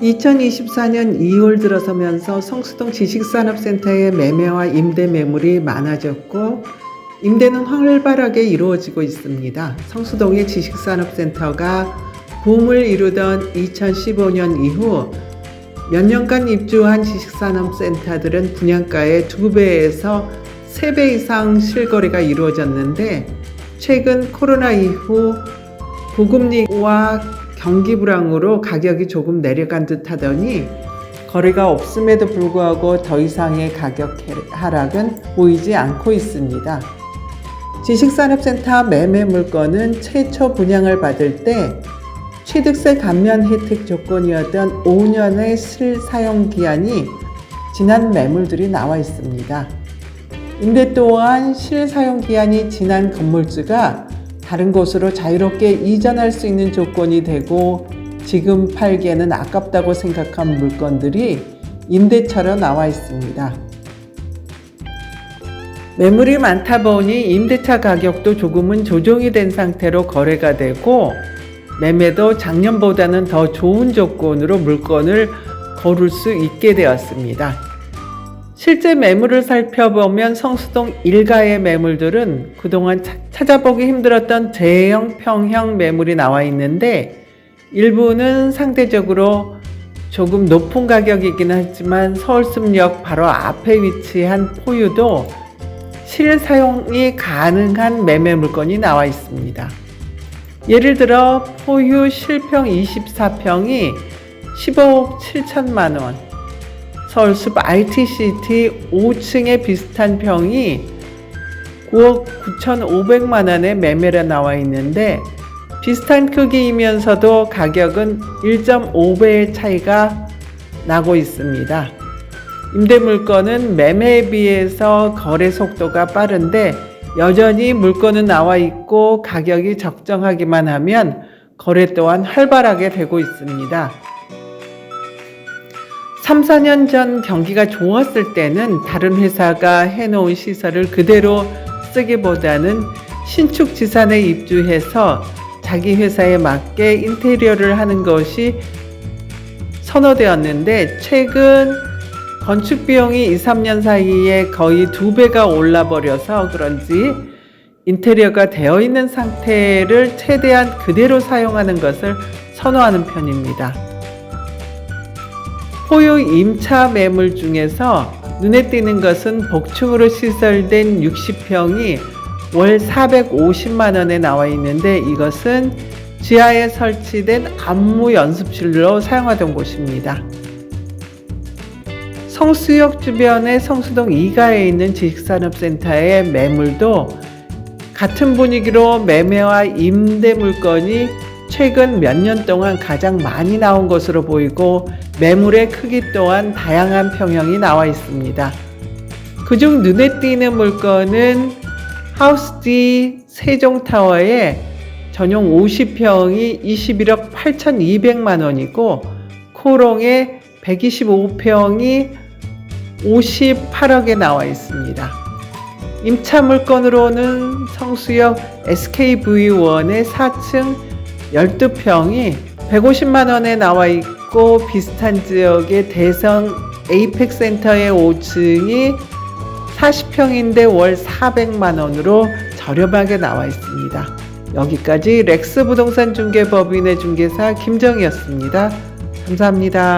2024년 2월 들어서면서 성수동 지식산업센터의 매매와 임대 매물이 많아졌고 임대는 활발하게 이루어지고 있습니다. 성수동의 지식산업센터가 붐을 이루던 2015년 이후 몇 년간 입주한 지식산업센터들은 분양가의 2배에서 3배 이상 실거래가 이루어졌는데 최근 코로나 이후 고금리와 경기 불황으로 가격이 조금 내려간 듯 하더니 거래가 없음에도 불구하고 더 이상의 가격 하락은 보이지 않고 있습니다. 지식산업센터 매매 물건은 최초 분양을 받을 때 취득세 감면 혜택 조건이었던 5년의 실사용 기한이 지난 매물들이 나와 있습니다. 임대 또한 실사용 기한이 지난 건물주가 다른 곳으로 자유롭게 이전할 수 있는 조건이 되고 지금 팔기에는 아깝다고 생각한 물건들이 임대차로 나와 있습니다. 매물이 많다 보니 임대차 가격도 조금은 조정이 된 상태로 거래가 되고 매매도 작년보다는 더 좋은 조건으로 물건을 거를 수 있게 되었습니다. 실제 매물을 살펴보면 성수동 일가의 매물들은 그동안 찾아보기 힘들었던 대형 평형 매물이 나와 있는데 일부는 상대적으로 조금 높은 가격이긴 하지만 서울숲역 바로 앞에 위치한 포유도 실사용이 가능한 매매 물건이 나와 있습니다. 예를 들어 포유 실평 24평이 15억 7천만 원, 서울숲 ITCT 5층의 비슷한 평이 9억 9,500만 원에 매매로 나와 있는데 비슷한 크기이면서도 가격은 1.5배의 차이가 나고 있습니다. 임대 물건은 매매에 비해서 거래 속도가 빠른데 여전히 물건은 나와 있고 가격이 적정하기만 하면 거래 또한 활발하게 되고 있습니다. 3, 4년 전 경기가 좋았을 때는 다른 회사가 해놓은 시설을 그대로 쓰기보다는 신축 지산에 입주해서 자기 회사에 맞게 인테리어를 하는 것이 선호되었는데 최근 건축 비용이 2, 3년 사이에 거의 두 배가 올라 버려서 그런지 인테리어가 되어 있는 상태를 최대한 그대로 사용하는 것을 선호하는 편입니다. 포유 임차 매물 중에서 눈에 띄는 것은 복층으로 시설된 60평이 월 450만 원에 나와 있는데 이것은 지하에 설치된 안무 연습실로 사용하던 곳입니다. 성수역 주변의 성수동 2가에 있는 지식산업센터의 매물도 같은 분위기로 매매와 임대 물건이 최근 몇 년 동안 가장 많이 나온 것으로 보이고 매물의 크기 또한 다양한 평형이 나와 있습니다. 그중 눈에 띄는 물건은 하우스 D 세종타워의 전용 50평이 21억 8,200만 원이고 코롱의 125평이 58억에 나와 있습니다. 임차 물건으로는 성수역 SKV1의 4층 12평이 150만 원에 나와 있고 비슷한 지역의 대성 에이펙 센터의 5층이 40평인데 월 400만 원으로 저렴하게 나와 있습니다. 여기까지 렉스 부동산 중개법인의 중개사 김정이었습니다. 감사합니다.